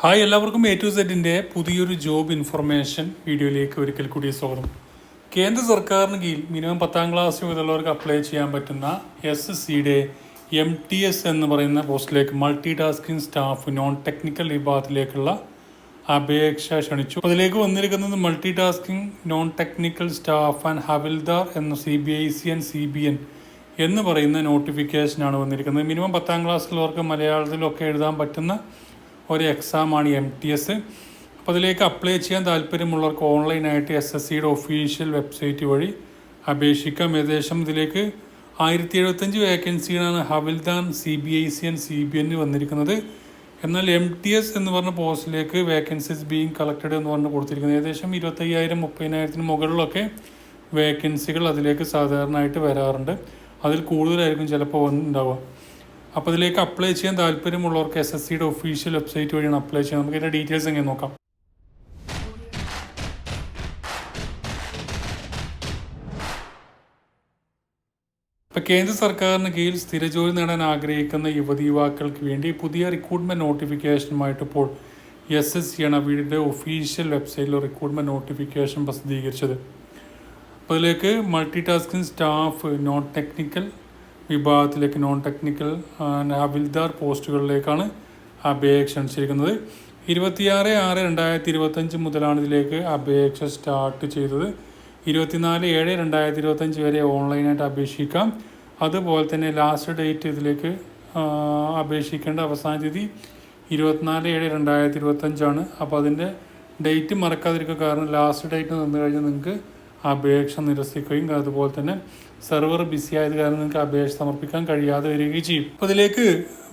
Hi എല്ലാവർക്കും A to സെഡിന്റെ പുതിയൊരു job information വീഡിയോയിലേക്ക് ഒരിക്കൽ കൂടി സ്വാഗതം. കേന്ദ്ര സർക്കാരിന് കീഴിൽ മിനിമം പത്താം ക്ലാസ് മുതലുള്ളവർക്ക് അപ്ലൈ ചെയ്യാൻ പറ്റുന്ന എസ് സിയുടെ എം ടി എസ് എന്ന് പറയുന്ന പോസ്റ്റിലേക്ക് multi tasking staff non technical വിഭാഗത്തിലേക്കുള്ള അപേക്ഷ ക്ഷണിച്ചു. അതിലേക്ക് വന്നിരിക്കുന്നത് multi tasking non technical staff and ഹവിൽദാർ എന്ന C B I C and C B N എന്ന് പറയുന്ന നോട്ടിഫിക്കേഷനാണ് വന്നിരിക്കുന്നത്. മിനിമം പത്താം ക്ലാസ്സിലുള്ളവർക്ക് മലയാളത്തിലൊക്കെ എഴുതാൻ പറ്റുന്ന ഒരു എക്സാമാണ് എം ടി എസ് അപ്പോൾ അതിലേക്ക് അപ്ലൈ ചെയ്യാൻ താല്പര്യമുള്ളവർക്ക് ഓൺലൈനായിട്ട് എസ് എസ് സിയുടെ ഒഫീഷ്യൽ വെബ്സൈറ്റ് വഴി അപേക്ഷിക്കാം. ഏകദേശം ഇതിലേക്ക് ആയിരത്തി എഴുപത്തഞ്ച് വേക്കൻസികളാണ് ഹവിൽദാൻ C B I C and C B N വന്നിരിക്കുന്നത്. എന്നാൽ എം ടി എസ് എന്ന് പറഞ്ഞ പോസ്റ്റിലേക്ക് വേക്കൻസീസ് ബീങ് കളക്റ്റഡ് എന്ന് പറഞ്ഞ് കൊടുത്തിരിക്കുന്നത് ഏകദേശം ഇരുപത്തയ്യായിരം മുപ്പതിനായിരത്തിന് മുകളിലൊക്കെ വേക്കൻസികൾ അതിലേക്ക് സാധാരണയായിട്ട് വരാറുണ്ട്. അതിൽ കൂടുതലായിരിക്കും ചിലപ്പോൾ ഉണ്ടാവുക. അപ്പോൾ ഇതിലേക്ക് അപ്ലൈ ചെയ്യാൻ താല്പര്യമുള്ളവർക്ക് എസ് എസ് സിയുടെ ഒഫീഷ്യൽ വെബ്സൈറ്റ് വഴിയാണ് അപ്ലൈ ചെയ്യുന്നത് നമുക്ക് ഇതിന്റെ ഡീറ്റെയിൽസ് എങ്ങനെ നോക്കാം? ഇപ്പോൾ കേന്ദ്ര സർക്കാരിന് കീഴിൽ സ്ഥിരജോലി നേടാൻ ആഗ്രഹിക്കുന്ന യുവതി യുവാക്കൾക്ക് വേണ്ടി പുതിയ റിക്രൂട്ട്മെന്റ് നോട്ടിഫിക്കേഷനുമായിട്ട് ഇപ്പോൾ എസ് എസ് സി ആണ് അവരുടെ ഒഫീഷ്യൽ വെബ്സൈറ്റിൽ റിക്രൂട്ട്മെന്റ് നോട്ടിഫിക്കേഷൻ പ്രസിദ്ധീകരിച്ചത് അപ്പോൾ അതിലേക്ക് multi tasking staff non technical വിഭാഗത്തിലേക്ക് നോൺ ടെക്നിക്കൽ ഹവിൽദാർ പോസ്റ്റുകളിലേക്കാണ് അപേക്ഷ ക്ഷണിച്ചിരിക്കുന്നത് ഇരുപത്തിയാറ് ആറ് രണ്ടായിരത്തി ഇരുപത്തഞ്ച് മുതലാണ് ഇതിലേക്ക് അപേക്ഷ സ്റ്റാർട്ട് ചെയ്തത്. ഇരുപത്തിനാല് ഏഴ് രണ്ടായിരത്തി ഇരുപത്തഞ്ച് വരെ ഓൺലൈനായിട്ട് അപേക്ഷിക്കാം. അതുപോലെ തന്നെ ലാസ്റ്റ് ഡേറ്റ് ഇതിലേക്ക് അപേക്ഷിക്കേണ്ട അവസാന തീയതി ഇരുപത്തിനാല് ഏഴ് രണ്ടായിരത്തി ഇരുപത്തഞ്ചാണ് അപ്പോൾ അതിന്റെ ഡേറ്റ് മറക്കാതിരിക്കുക കാരണം ലാസ്റ്റ് ഡേറ്റ് നിന്ന് കഴിഞ്ഞാൽ നിങ്ങൾക്ക് അപേക്ഷ നിരസിക്കുകയും അതുപോലെ തന്നെ സെർവർ ബിസി ആയത് കാരണം നിങ്ങൾക്ക് അപേക്ഷ സമർപ്പിക്കാൻ കഴിയാതെ വരികയും ചെയ്യും. അപ്പോൾ ഇതിലേക്ക്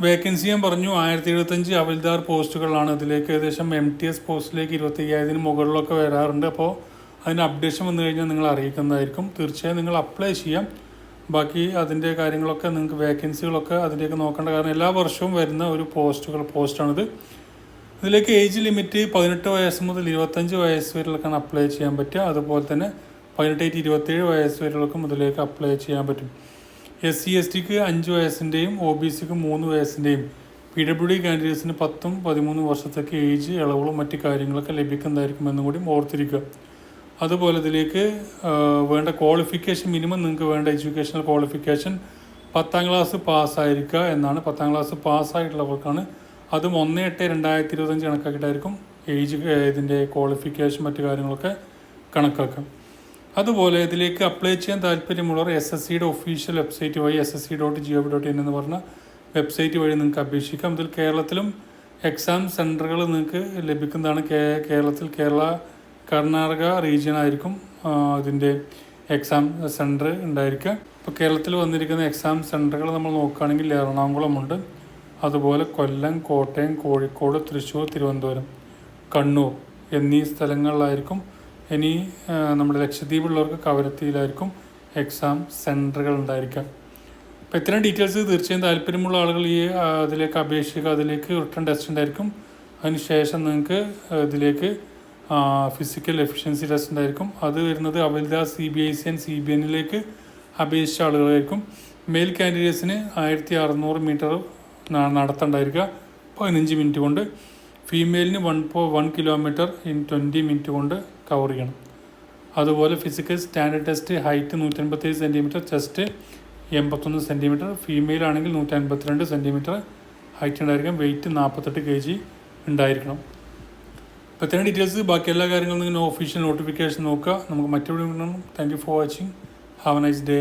വേക്കൻസി ഞാൻ പറഞ്ഞു ആയിരത്തി എഴുപത്തഞ്ച് അവൽദാർ പോസ്റ്റുകളാണ്. ഇതിലേക്ക് ഏകദേശം എം ടി എസ് പോസ്റ്റിലേക്ക് ഇരുപത്തി അയ്യായിരത്തിന് മുകളിലൊക്കെ വരാറുണ്ട്. അപ്പോൾ അതിന് അപ്ഡേഷൻ വന്നു കഴിഞ്ഞാൽ നിങ്ങൾ അറിയിക്കുന്നതായിരിക്കും. തീർച്ചയായും നിങ്ങൾ അപ്ലൈ ചെയ്യാം. ബാക്കി അതിന്റെ കാര്യങ്ങളൊക്കെ നിങ്ങൾക്ക് വേക്കൻസികളൊക്കെ അതിലേക്ക് നോക്കേണ്ട കാരണം എല്ലാ വർഷവും വരുന്ന ഒരു പോസ്റ്റുകൾ പോസ്റ്റാണിത്. ഇതിലേക്ക് ഏജ് ലിമിറ്റ് പതിനെട്ട് വയസ്സ് മുതൽ ഇരുപത്തഞ്ച് വയസ്സ് വരെയൊക്കെയാണ് അപ്ലൈ ചെയ്യാൻ പറ്റുക. അതുപോലെ തന്നെ പതിനെട്ട് ടു ഇരുപത്തേഴ് വയസ്സ് വരെയുള്ളവർക്ക് മുതലേക്ക് അപ്ലൈ ചെയ്യാൻ പറ്റും. എസ് സി എസ് ടിക്ക് അഞ്ച് വയസ്സിന്റെയും ഒ ബി സിക്ക് മൂന്ന് വയസ്സിന്റെയും പി ഡബ്ല്യു ഡി കാൻഡിഡേറ്റ്സിന് പത്തും പതിമൂന്ന് വർഷത്തേക്ക് ഏജ് ഇളവുകളും മറ്റു കാര്യങ്ങളൊക്കെ ലഭിക്കുന്നതായിരിക്കും എന്നും കൂടി ഓർത്തിരിക്കുക. അതുപോലെ ഇതിലേക്ക് വേണ്ട ക്വാളിഫിക്കേഷൻ മിനിമം നിങ്ങൾക്ക് വേണ്ട എഡ്യൂക്കേഷണൽ ക്വാളിഫിക്കേഷൻ പത്താം ക്ലാസ് പാസ്സായിരിക്കുക എന്നാണ്. പത്താം ക്ലാസ് പാസ്സായിട്ടുള്ളവർക്കാണ് അതും ഒന്ന് എട്ട് രണ്ടായിരത്തി ഇരുപത്തഞ്ച് കണക്കാക്കിയിട്ടായിരിക്കും ഏജ് ഇതിന്റെ ക്വാളിഫിക്കേഷൻ മറ്റു കാര്യങ്ങളൊക്കെ കണക്കാക്കാം അതുപോലെ ഇതിലേക്ക് അപ്ലൈ ചെയ്യാൻ താല്പര്യമുള്ളവർ എസ് എസ് സിയുടെ ഒഫീഷ്യൽ വെബ്സൈറ്റ് വഴി S S C dot G O V dot in എന്ന് പറഞ്ഞ വെബ്സൈറ്റ് വഴി നിങ്ങൾക്ക് അപേക്ഷിക്കാം. ഇതിൽ കേരളത്തിലും എക്സാം സെന്ററുകൾ നിങ്ങൾക്ക് ലഭിക്കുന്നതാണ്. കേരളത്തിൽ കേരള കർണാടക റീജിയൻ ആയിരിക്കും അതിന്റെ എക്സാം സെന്റർ ഉണ്ടായിരിക്കുക. ഇപ്പോൾ കേരളത്തിൽ വന്നിരിക്കുന്ന എക്സാം സെന്ററുകൾ നമ്മൾ നോക്കുകയാണെങ്കിൽ എറണാകുളമുണ്ട്. അതുപോലെ കൊല്ലം കോട്ടയം കോഴിക്കോട് തൃശ്ശൂർ തിരുവനന്തപുരം കണ്ണൂർ എന്നീ സ്ഥലങ്ങളിലായിരിക്കും ഇനി നമ്മുടെ ലക്ഷദ്വീപ് ഉള്ളവർക്ക് കവരത്തിയിലായിരിക്കും എക്സാം സെന്ററുകൾ ഉണ്ടായിരിക്കുക അപ്പോൾ ഇത്തരം ഡീറ്റെയിൽസ് തീർച്ചയായും താല്പര്യമുള്ള ആളുകൾ ഈ അതിലേക്ക് അപേക്ഷിക്കുക അതിലേക്ക് റിട്ടേൺ ടെസ്റ്റ് ഉണ്ടായിരിക്കും. അതിനുശേഷം നിങ്ങൾക്ക് ഇതിലേക്ക് ഫിസിക്കൽ എഫിഷ്യൻസി ടെസ്റ്റ് ഉണ്ടായിരിക്കും. അത് വരുന്നത് അവൽദ C B I C and C B എന്നിലേക്ക് അപേക്ഷിച്ച ആളുകളായിരിക്കും. മെയിൽ കാൻഡിഡേറ്റ്സിന് ആയിരത്തി അറുന്നൂറ് മീറ്റർ നടത്തണ്ടായിരിക്കുക പതിനഞ്ച് മിനിറ്റ് കൊണ്ട്. ഫീമെയിലിന് വൺ പോ one kilometre in twenty minute കൊണ്ട് കവർ ചെയ്യണം. അതുപോലെ ഫിസിക്കൽ സ്റ്റാൻഡേർഡ് ടെസ്റ്റ് ഹൈറ്റ് നൂറ്റൻപത്തേഴ് സെന്റിമീറ്റർ ചെസ്റ്റ് എൺപത്തൊന്ന് സെന്റിമീറ്റർ ഫീമെയിൽ ആണെങ്കിൽ നൂറ്റൻപത്തിരണ്ട് സെന്റിമീറ്റർ ഹൈറ്റ് ഉണ്ടായിരിക്കണം വെയിറ്റ് നാൽപ്പത്തെട്ട് കെ ജി ഉണ്ടായിരിക്കണം. അപ്പോൾ ഇത്രയും ഡീറ്റെയിൽസ് ബാക്കി എല്ലാ കാര്യങ്ങളും നിങ്ങൾ ഒഫീഷ്യൽ നോട്ടിഫിക്കേഷൻ നോക്കുക. നമുക്ക് മറ്റൊരു thank you for watching have a nice day